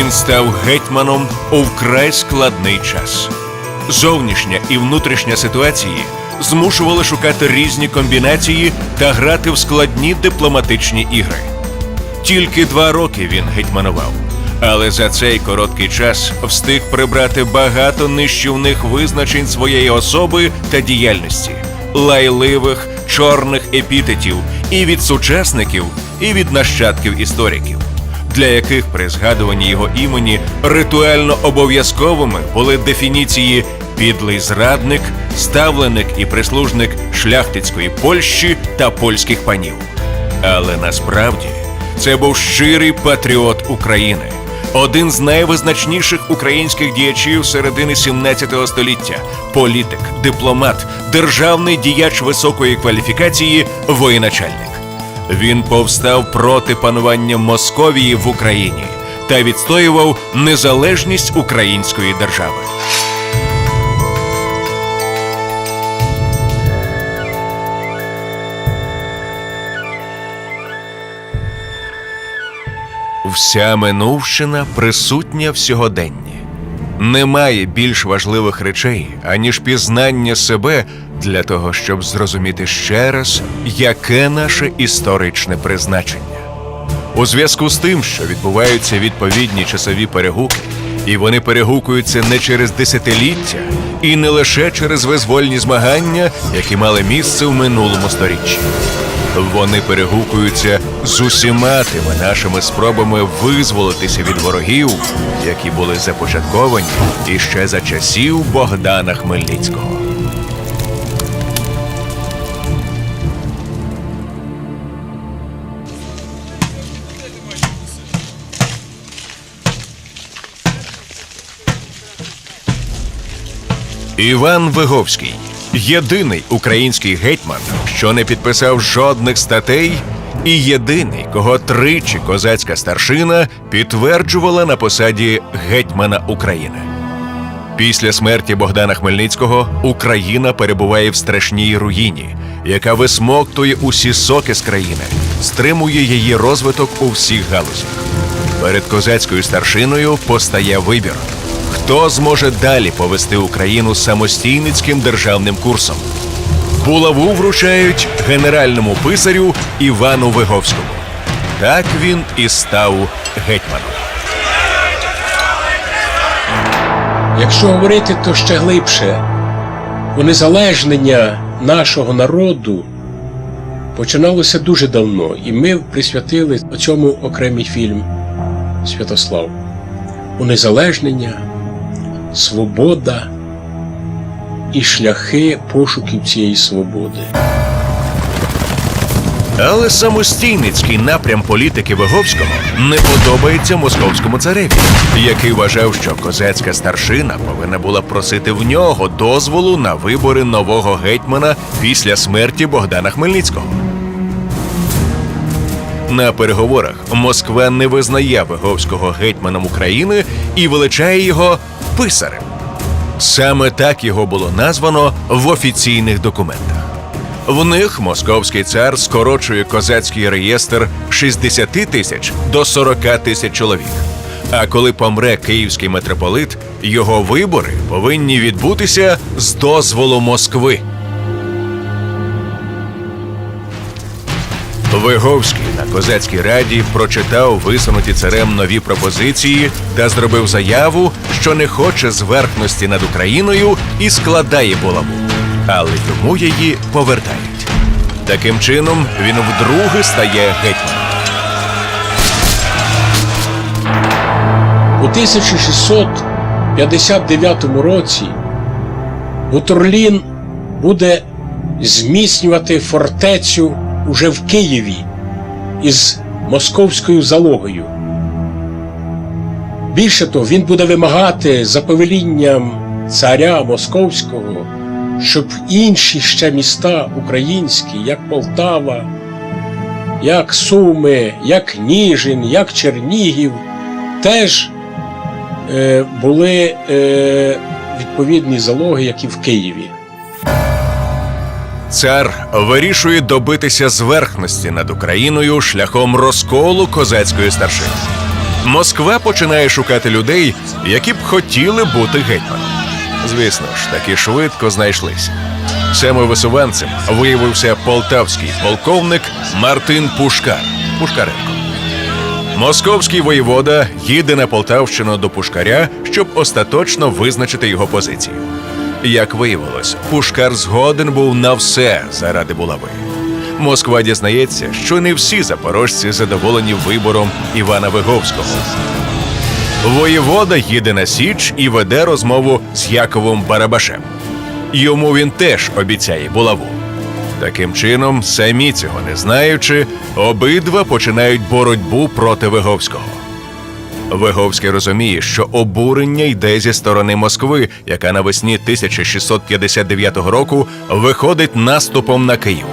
Він став гетьманом у вкрай складний час. Зовнішня і внутрішня ситуації змушували шукати різні комбінації та грати в складні дипломатичні ігри. Тільки два роки він гетьманував, але за цей короткий час встиг прибрати багато нищівних визначень своєї особи та діяльності, лайливих чорних епітетів і від сучасників, і від нащадків істориків, для яких при згадуванні його імені ритуально обов'язковими були дефініції підлий зрадник, ставленик і прислужник шляхтицької Польщі та польських панів. Але насправді це був щирий патріот України, один з найвизначніших українських діячів середини 17 століття, політик, дипломат, державний діяч високої кваліфікації, воєначальник. Він повстав проти панування Московії в Україні та відстоював незалежність української держави. Вся минувщина присутня в сьогоденні. Немає більш важливих речей, аніж пізнання себе для того, щоб зрозуміти ще раз, яке наше історичне призначення. У зв'язку з тим, що відбуваються відповідні часові перегуки, і вони перегукуються не через десятиліття і не лише через визвольні змагання, які мали місце в минулому сторіччі. Вони перегукуються з усіма тими нашими спробами визволитися від ворогів, які були започатковані іще за часів Богдана Хмельницького. Іван Виговський єдиний український гетьман, що не підписав жодних статей, і єдиний, кого тричі козацька старшина підтверджувала на посаді гетьмана України. Після смерті Богдана Хмельницького Україна перебуває в страшній руїні, яка висмоктує усі соки з країни, стримує її розвиток у всіх галузях. Перед козацькою старшиною постає вибір. Хто зможе далі повести Україну самостійницьким державним курсом? Булаву вручають генеральному писарю Івану Виговському. Так він і став гетьманом. Якщо говорити, то ще глибше, унезалежнення нашого народу починалося дуже давно, і ми присвятили цьому окремий фільм Святослав. Унезалежнення, свобода і шляхи пошуків цієї свободи. Але самостійницький напрям політики Виговського не подобається московському цареві, який вважав, що козацька старшина повинна була просити в нього дозволу на вибори нового гетьмана після смерті Богдана Хмельницького. На переговорах Москва не визнає Виговського гетьманом України і величає його писарем. Саме так його було названо в офіційних документах. В них московський цар скорочує козацький реєстр з 60 тисяч до 40 тисяч чоловік. А коли помре київський митрополит, його вибори повинні відбутися з дозволу Москви. Виговський на козацькій раді прочитав висунуті царем нові пропозиції та зробив заяву, що не хоче зверхності над Україною і складає булаву, але йому її повертають. Таким чином він вдруге стає гетьманом. У 1659 році Бутурлін буде зміцнювати фортецю уже в Києві із московською залогою. Більше того, він буде вимагати за повелінням царя московського, щоб інші ще міста українські, як Полтава, як Суми, як Ніжин, як Чернігів, теж е, були е, відповідні залоги, як і в Києві. Цар вирішує добитися зверхності над Україною шляхом розколу козацької старшини. Москва починає шукати людей, які б хотіли бути гетьманом. Звісно ж, таки швидко знайшлися. Саме висуванцем виявився полтавський полковник Мартин Пушкар Пушкаренко. Московський воєвода їде на Полтавщину до Пушкаря, щоб остаточно визначити його позицію. Як виявилось, Пушкар згоден був на все заради булави. Москва дізнається, що не всі запорожці задоволені вибором Івана Виговського. Воєвода їде на Січ і веде розмову з Яковом Барабашем. Йому він теж обіцяє булаву. Таким чином, самі цього не знаючи, обидва починають боротьбу проти Виговського. Виговський розуміє, що обурення йде зі сторони Москви, яка навесні 1659 року виходить наступом на Київ.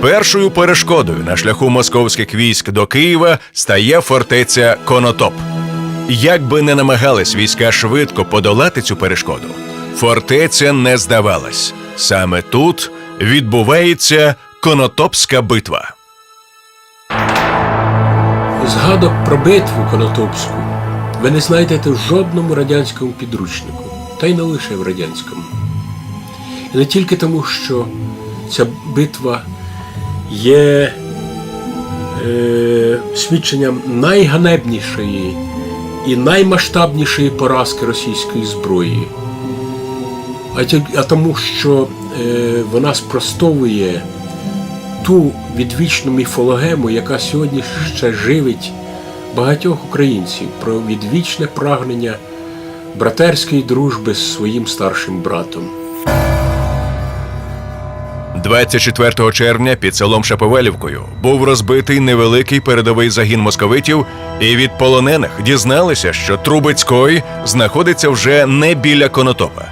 Першою перешкодою на шляху московських військ до Києва стає фортеця Конотоп. Як би не намагались війська швидко подолати цю перешкоду, фортеця не здавалась. Саме тут відбувається Конотопська битва. Згадок про битву Конотопську ви не знайдете в жодному радянському підручнику, та й не лише в радянському. І не тільки тому, що ця битва є е, свідченням найганебнішої і наймасштабнішої поразки російської зброї, а, а тому, що е, вона спростовує ту відвічну міфологему, яка сьогодні ще живить багатьох українців про відвічне прагнення братерської дружби з своїм старшим братом. 24 червня під селом Шаповалівкою був розбитий невеликий передовий загін московитів, і від полонених дізналися, що Трубецький знаходиться вже не біля Конотопа.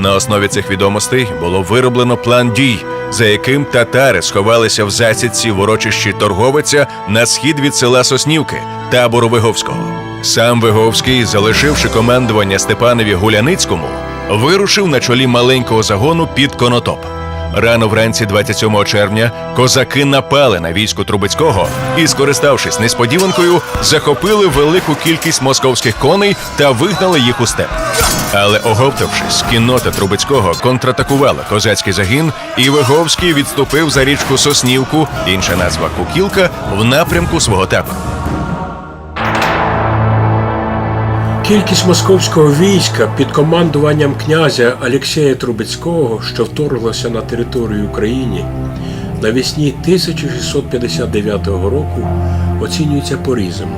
На основі цих відомостей було вироблено план дій, за яким татари сховалися в засідці в урочищі торговиця на схід від села Соснівки, табору Виговського. Сам Виговський, залишивши командування Степанові Гуляницькому, вирушив на чолі маленького загону під Конотоп. Рано вранці 27 червня козаки напали на військо Трубецького і, скориставшись несподіванкою, захопили велику кількість московських коней та вигнали їх у степ. Але оговтавшись, кіннота Трубецького контратакувала козацький загін, і Виговський відступив за річку Соснівку, інша назва Кукілка, в напрямку свого табору. Кількість московського війська під командуванням князя Алексея Трубецького, що вторглося на територію України, навесні 1659 року оцінюється по-різному.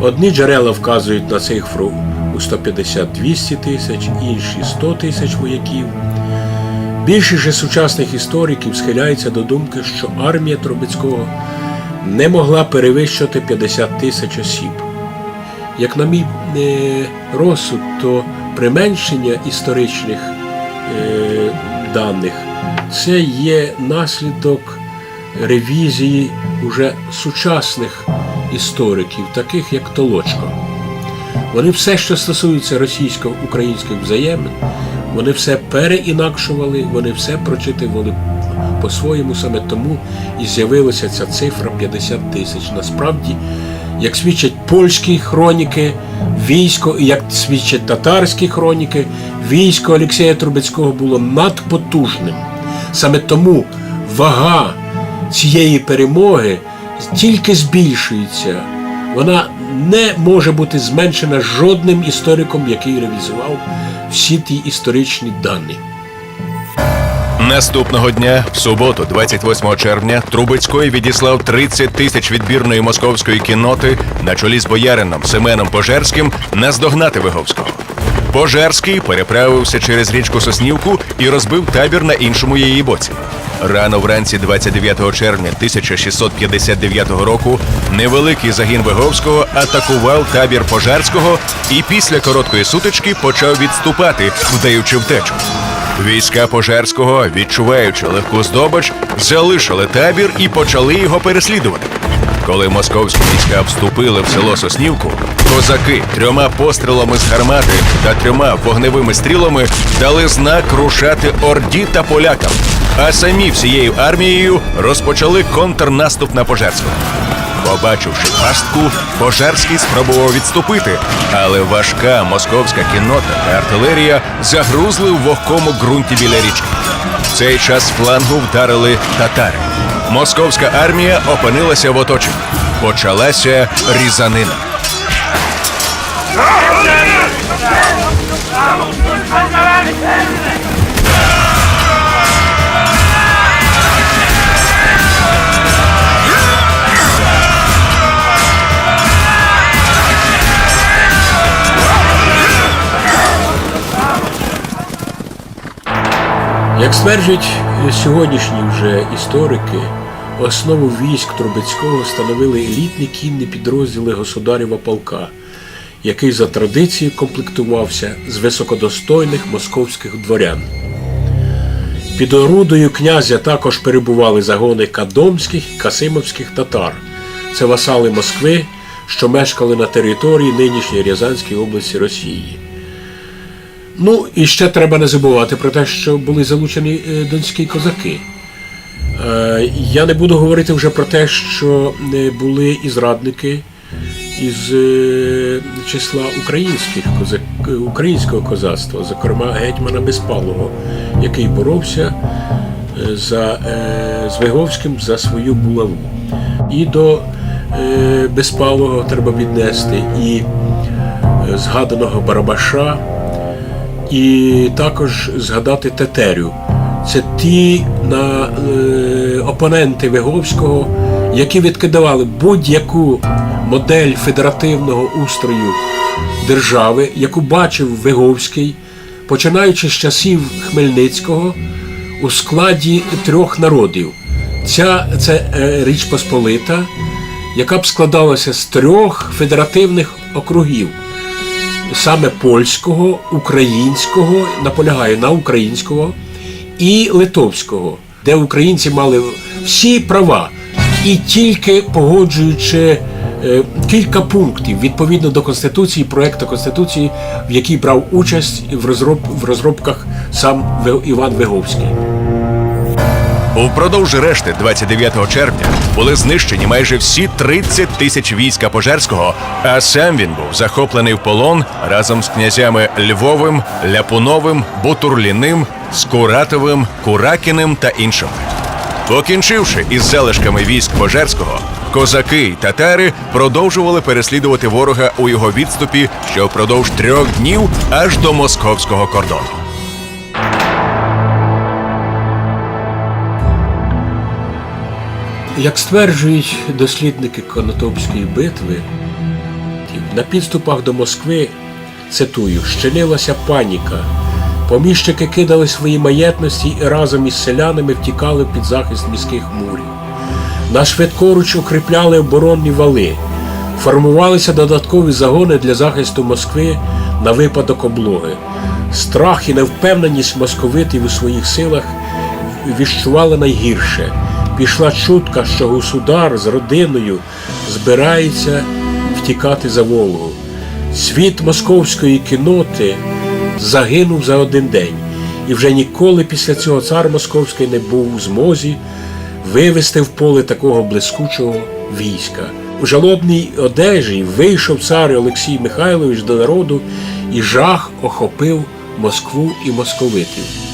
Одні джерела вказують на цифру у 150-200 тисяч, інші 100 тисяч вояків. Більшість же сучасних істориків схиляються до думки, що армія Трубецького не могла перевищити 50 тисяч осіб. Як на мій е, розсуд, то применшення історичних е, даних це є наслідок ревізії уже сучасних істориків, таких як Толочко. Вони все, що стосується російсько-українських взаємин, вони все переінакшували, вони все прочитували по-своєму, саме тому і з'явилася ця цифра 50 тисяч. Насправді, як свідчать польські хроніки, військо, як свідчать татарські хроніки, військо Олексія Трубецького було надпотужним. Саме тому вага цієї перемоги тільки збільшується. Вона не може бути зменшена жодним істориком, який ревізував всі ті історичні дані. Наступного дня, в суботу, 28 червня, Трубецький відіслав 30 тисяч відбірної московської кінноти на чолі з боярином Семеном Пожерським наздогнати Виговського. Пожерський переправився через річку Соснівку і розбив табір на іншому її боці. Рано вранці 29 червня 1659 року невеликий загін Виговського атакував табір Пожарського і після короткої сутички почав відступати, вдаючи втечу. Війська Пожарського, відчуваючи легку здобич, залишили табір і почали його переслідувати. Коли московські війська вступили в село Соснівку, козаки трьома пострілами з гармати та трьома вогневими стрілами дали знак рушати орді та полякам, а самі всією армією розпочали контрнаступ на Пожарського. Побачивши пастку, Пожарський спробував відступити, але важка московська кіннота та артилерія загрузли в вогкому ґрунті біля річки. В цей час флангу вдарили татари. Московська армія опинилася в оточенні. Почалася різанина. Як стверджують сьогоднішні вже історики, основу військ Трубецького становили елітні кінні підрозділи государєва полка, який за традицією комплектувався з високодостойних московських дворян. Під орудою князя також перебували загони кадомських і касимовських татар. Це васали Москви, що мешкали на території нинішньої Рязанської області Росії. Ну і ще треба не забувати про те, що були залучені е, донські козаки. Е, Я не буду говорити вже про те, що е, були і зрадники із числа українських українського козацтва, зокрема гетьмана Безпалого, який боровся за, е, з Виговським за свою булаву. І до Безпалого треба віднести і згаданого Барабаша, і також згадати Тетерю. Це ті на, е, опоненти Виговського, які відкидали будь-яку модель федеративного устрою держави, яку бачив Виговський, починаючи з часів Хмельницького у складі трьох народів. Ця це е, Річ Посполита, яка б складалася з трьох федеративних округів саме польського, українського, наполягаю на українського і литовського, де українці мали всі права, і тільки погоджуючи е, кілька пунктів відповідно до Конституції, проекту Конституції, в якій брав участь в, розроб, в розробках сам Іван Виговський. Упродовж решти 29 червня були знищені майже всі 30 тисяч війська Пожарського, а сам він був захоплений в полон разом з князями Львовим, Ляпуновим, Бутурліним, Скуратовим, Куракіним та іншими. Покінчивши із залишками військ Пожарського, козаки й татари продовжували переслідувати ворога у його відступі ще впродовж трьох днів аж до московського кордону. Як стверджують дослідники Конотопської битви, на підступах до Москви, цитую, щинилася паніка. Поміщики кидали свої маєтності і разом із селянами втікали під захист міських мурів. На швидкоруч укріпляли оборонні вали, формувалися додаткові загони для захисту Москви на випадок облоги. Страх і невпевненість московитів у своїх силах віщували найгірше. Пішла чутка, що государ з родиною збирається втікати за Волгу. Світ московської кіноти загинув за один день, і вже ніколи після цього цар московський не був у змозі вивести в поле такого блискучого війська. У жалобній одежі вийшов цар Олексій Михайлович до народу, і жах охопив Москву і московитів.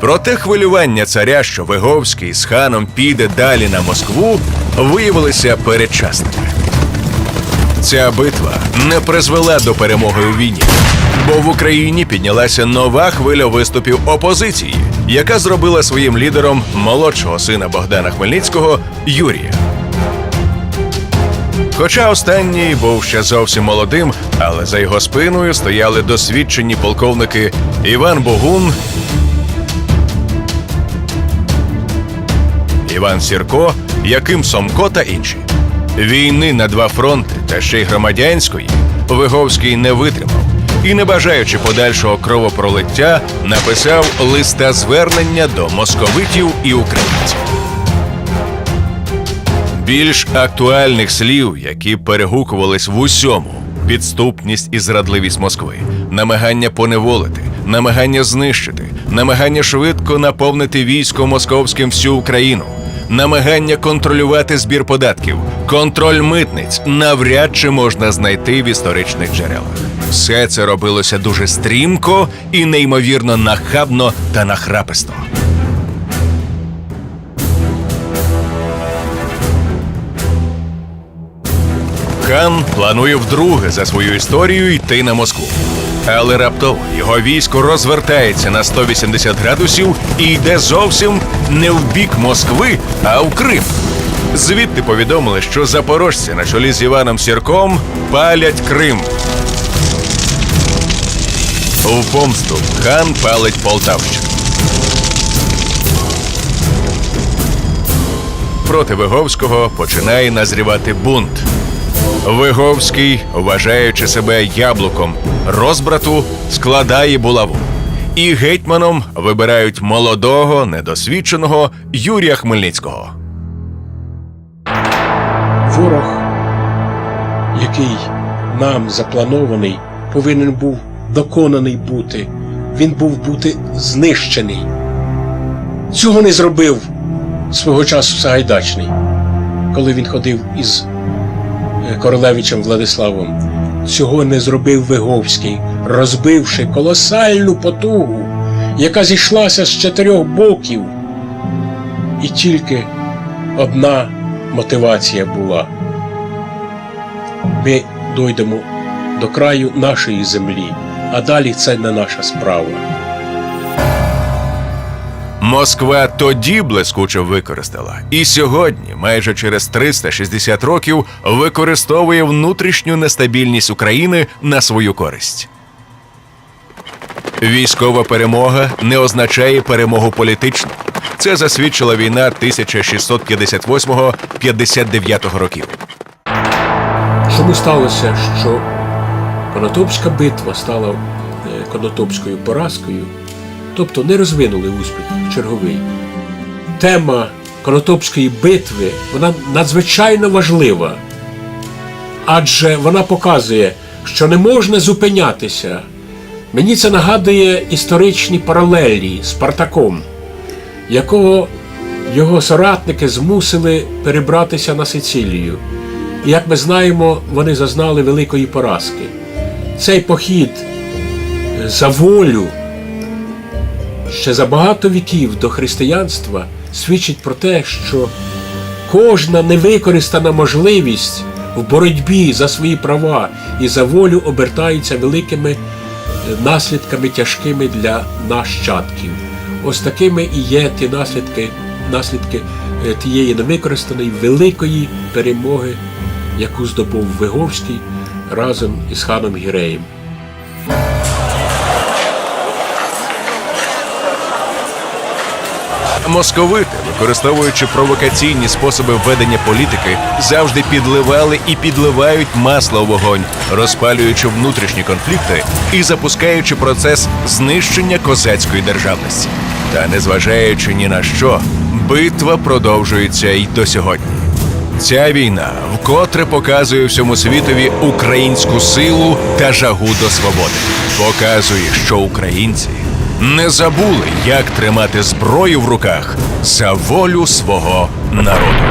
Проте хвилювання царя, що Виговський з ханом піде далі на Москву, виявилися передчасними. Ця битва не призвела до перемоги у війні, бо в Україні піднялася нова хвиля виступів опозиції, яка зробила своїм лідером молодшого сина Богдана Хмельницького Юрія. Хоча останній був ще зовсім молодим, але за його спиною стояли досвідчені полковники Іван Богун Іван Сірко, Яким Сомко та інші. Війни на два фронти та ще й громадянської Виговський не витримав і, не бажаючи подальшого кровопролиття, написав листа звернення до московитів і українців. Більш актуальних слів, які перегукувались в усьому: підступність і зрадливість Москви, намагання поневолити, намагання знищити, намагання швидко наповнити військо московським всю Україну, намагання контролювати збір податків, контроль митниць навряд чи можна знайти в історичних джерелах. Все це робилося дуже стрімко і неймовірно нахабно та нахраписто. Хан планує вдруге за свою історію йти на Москву. Але раптово його військо розвертається на 180 градусів і йде зовсім не в бік Москви, а в Крим. Звідти повідомили, що запорожці на чолі з Іваном Сірком палять Крим. У помсту хан палить Полтавщину. Проти Виговського починає назрівати бунт. Виговський, вважаючи себе яблуком розбрату, складає булаву. І гетьманом вибирають молодого, недосвідченого Юрія Хмельницького. Ворог, який нам запланований, повинен був доконаний бути. Він був бути знищений. Цього не зробив свого часу Сагайдачний, коли він ходив із королевичем Владиславом. Цього не зробив Виговський, розбивши колосальну потугу, яка зійшлася з чотирьох боків. І тільки одна мотивація була. Ми дойдемо до краю нашої землі, а далі це не наша справа. Москва тоді блискуче використала, і сьогодні, майже через 360 років, використовує внутрішню нестабільність України на свою користь. Військова перемога не означає перемогу політичну. Це засвідчила війна 1658-59 років. Чому сталося, що Конотопська битва стала е, Конотопською поразкою, тобто не розвинули успіх черговий. Тема Конотопської битви вона надзвичайно важлива, адже вона показує, що не можна зупинятися. Мені це нагадує історичні паралелі з Спартаком, якого його соратники змусили перебратися на Сицилію. І як ми знаємо, вони зазнали великої поразки. Цей похід за волю ще за багато віків до християнства свідчить про те, що кожна невикористана можливість в боротьбі за свої права і за волю обертається великими е, наслідками тяжкими для нащадків. Ось такими і є ті наслідки, наслідки е, тієї невикористаної великої перемоги, яку здобув Виговський разом із ханом Гіреєм. Московити, використовуючи провокаційні способи ведення політики, завжди підливали і підливають масло в вогонь, розпалюючи внутрішні конфлікти і запускаючи процес знищення козацької державності. Та незважаючи ні на що, битва продовжується й до сьогодні. Ця війна вкотре показує всьому світові українську силу та жагу до свободи. Показує, що українці не забули, як тримати зброю в руках за волю свого народу.